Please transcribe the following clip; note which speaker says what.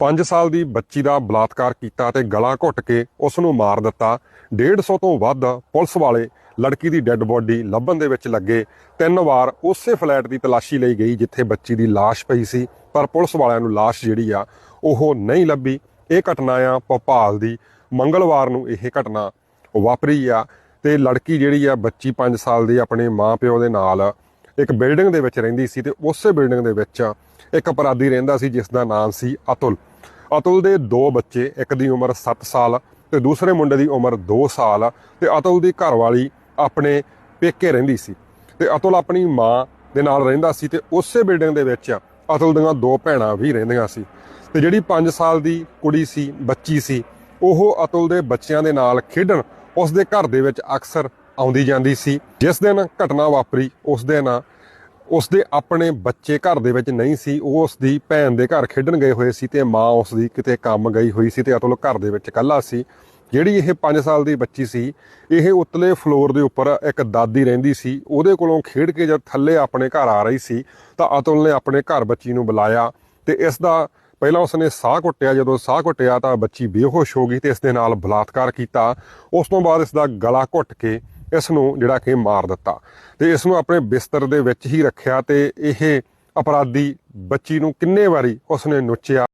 Speaker 1: 5 ਸਾਲ ਦੀ ਬੱਚੀ ਦਾ ਬਲਾਤਕਾਰ ਕੀਤਾ ਤੇ ਗਲਾ ਘੁੱਟ ਕੇ ਉਸ ਨੂੰ ਮਾਰ ਦਿੱਤਾ। 150 ਤੋਂ ਵੱਧ ਪੁਲਿਸ ਵਾਲੇ ਲੜਕੀ ਦੀ ਡੈੱਡ ਬੋਡੀ ਲੱਭਣ ਦੇ ਵਿੱਚ ਲੱਗੇ। ਤਿੰਨ ਵਾਰ ਉਸੇ ਫਲੈਟ ਦੀ ਤਲਾਸ਼ੀ ਲਈ ਗਈ ਜਿੱਥੇ ਬੱਚੀ ਦੀ ਲਾਸ਼ ਪਈ ਸੀ, ਪਰ ਪੁਲਿਸ ਵਾਲਿਆਂ ਨੂੰ ਲਾਸ਼ ਜਿਹੜੀ ਆ ਉਹ ਨਹੀਂ ਲੱਭੀ। ਇਹ ਘਟਨਾ ਆ ਭੋਪਾਲ ਦੀ। ਮੰਗਲਵਾਰ ਨੂੰ ਇਹ ਘਟਨਾ ਵਾਪਰੀ ਆ ਤੇ ਲੜਕੀ ਜਿਹੜੀ ਆ ਬੱਚੀ 5 ਸਾਲ ਦੀ ਆਪਣੇ ਮਾਪਿਓ ਦੇ ਨਾਲ ਇੱਕ ਬਿਲਡਿੰਗ ਦੇ ਵਿੱਚ ਰਹਿੰਦੀ ਸੀ ਤੇ ਉਸੇ ਬਿਲਡਿੰਗ ਦੇ ਵਿੱਚ ਇੱਕ ਅਪਰਾਧੀ ਰਹਿੰਦਾ ਸੀ, ਜਿਸ ਦਾ ਨਾਮ ਸੀ ਅਤੁਲ। ਅਤੁਲ ਦੇ ਦੋ ਬੱਚੇ, ਇੱਕ ਦੀ ਉਮਰ 7 ਸਾਲ ਤੇ ਦੂਸਰੇ ਮੁੰਡੇ ਦੀ ਉਮਰ 2 ਸਾਲ ਤੇ ਅਤੁਲ ਦੀ ਘਰਵਾਲੀ ਆਪਣੇ ਪੇਕੇ ਰਹਿੰਦੀ ਸੀ। ਤੇ ਅਤੁਲ ਆਪਣੀ ਮਾਂ ਦੇ ਨਾਲ ਰਹਿੰਦਾ ਸੀ ਤੇ ਉਸੇ ਬਿਲਡਿੰਗ ਦੇ ਵਿੱਚ ਅਤੁਲ ਦੀਆਂ ਦੋ ਭੈਣਾਂ ਵੀ ਰਹਿੰਦੀਆਂ ਸੀ। ਤੇ ਜਿਹੜੀ 5 ਸਾਲ ਦੀ ਕੁੜੀ ਸੀ, ਬੱਚੀ ਸੀ, ਉਹ ਅਤੁਲ ਦੇ ਬੱਚਿਆਂ ਦੇ ਨਾਲ ਖੇਡਣ ਉਸ ਦੇ ਘਰ ਦੇ ਵਿੱਚ ਅਕਸਰ ਆਉਂਦੀ ਜਾਂਦੀ ਸੀ। ਜਿਸ ਦਿਨ ਘਟਨਾ ਵਾਪਰੀ, ਉਸ ਦਿਨ ਉਸ ਦੇ ਆਪਣੇ ਬੱਚੇ ਘਰ ਦੇ ਵਿੱਚ ਨਹੀਂ ਸੀ। ਉਹ ਉਸ ਦੀ ਭੈਣ ਦੇ ਘਰ ਖੇਡਣ ਗਏ ਹੋਏ ਸੀ ਤੇ ਮਾਂ ਉਸ ਦੀ ਕਿਤੇ ਕੰਮ ਗਈ ਹੋਈ ਸੀ ਤੇ ਅਤੁਲ ਘਰ ਦੇ ਵਿੱਚ ਇਕੱਲਾ ਸੀ। ਜਿਹੜੀ ਇਹ 5 ਸਾਲ ਦੀ ਬੱਚੀ ਸੀ, ਇਹ ਉਤਲੇ ਫਲੋਰ ਦੇ ਉੱਪਰ ਇੱਕ ਦਾਦੀ ਰਹਿੰਦੀ ਸੀ। ਉਹਦੇ ਕੋਲੋਂ ਖੇਡ ਕੇ ਜਦ ਥੱਲੇ ਆਪਣੇ ਘਰ ਆ ਰਹੀ ਸੀ, ਤਾਂ ਅਤੁਲ ਨੇ ਆਪਣੇ ਘਰ ਬੱਚੀ ਨੂੰ ਬੁਲਾਇਆ ਤੇ ਇਸ ਦਾ ਪਹਿਲਾਂ ਉਸਨੇ ਸਾਹ ਘੁੱਟਿਆ। ਜਦੋਂ ਸਾਹ ਘੁੱਟਿਆ ਤਾਂ ਬੱਚੀ ਬੇਹੋਸ਼ ਹੋ ਗਈ ਤੇ ਇਸ ਦੇ ਨਾਲ ਬਲਾਤਕਾਰ ਕੀਤਾ। ਉਸ ਤੋਂ ਬਾਅਦ ਇਸ ਦਾ ਗਲਾ ਘੁੱਟ ਕੇ ਇਸ ਨੂੰ ਜਿਹੜਾ ਕਿ ਮਾਰ ਦਿੱਤਾ ਤੇ ਇਸ ਨੂੰ ਆਪਣੇ ਬਿਸਤਰ ਦੇ ਵਿੱਚ ਹੀ ਰੱਖਿਆ ਤੇ ਇਹ ਅਪਰਾਧੀ ਬੱਚੀ ਨੂੰ ਕਿੰਨੇ ਵਾਰੀ ਉਸਨੇ ਨੁੱਚਿਆ।